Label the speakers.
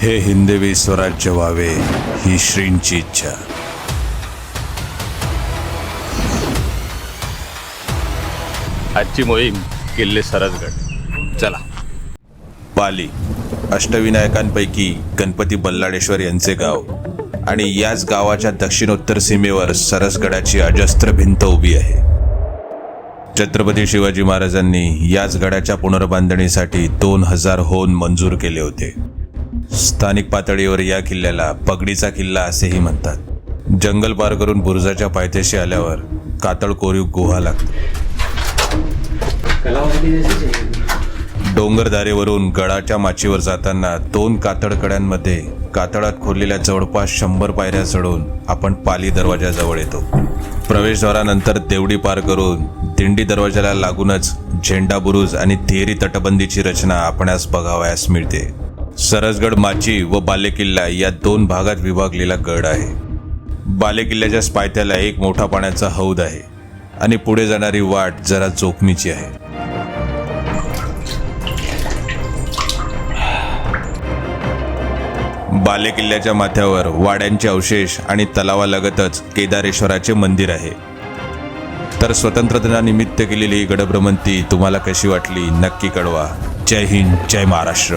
Speaker 1: हे हिंदवी स्वराज्य व्हावे ही श्रींची इच्छा.
Speaker 2: आजची मोहीम किल्ले सरसगड. चला.
Speaker 1: पाली अष्टविनायकांपैकी गणपती बल्लाळेश्वर यांचे गाव आणि याच गावाच्या दक्षिणोत्तर सीमेवर सरसगडाची अजस्त्र भिंत उभी आहे. छत्रपती शिवाजी महाराजांनी याच गडाच्या पुनर्बांधणीसाठी दोन हजार होन मंजूर केले होते. स्थानिक पातळीवर या किल्ल्याला पगडीचा किल्ला असेही म्हणतात. जंगल पार करून बुरुजाच्या पायथ्याशी आल्यावर कातळ कोरीव गुहा लागते. डोंगरदारेवरून गडाच्या माचीवर जाताना दोन कातडकड्यांमध्ये कातळात खोललेल्या जवळपास शंभर पायऱ्या चढून आपण पाली दरवाजाजवळ येतो. प्रवेशद्वारानंतर देवडी पार करून दिंडी दरवाजाला लागूनच झेंडा बुरुज आणि तिहेरी तटबंदीची रचना आपणास बघावयास मिळते. सरसगड माची व बालेकिल्ला या दोन भागात विभागलेला गड आहे. बालेकिल्ल्याच्या पायथ्याला एक मोठा पाण्याचा हौद आहे आणि पुढे जाणारी वाट जरा जोखमीची आहे. बालेकिल्ल्याच्या माथ्यावर वाड्यांचे अवशेष आणि तलावालगतच केदारेश्वराचे मंदिर आहे. तर स्वतंत्र दिनानिमित्त केलेली ही गडभ्रमंती तुम्हाला कशी वाटली? नक्की कळवा. जय हिंद जय महाराष्ट्र.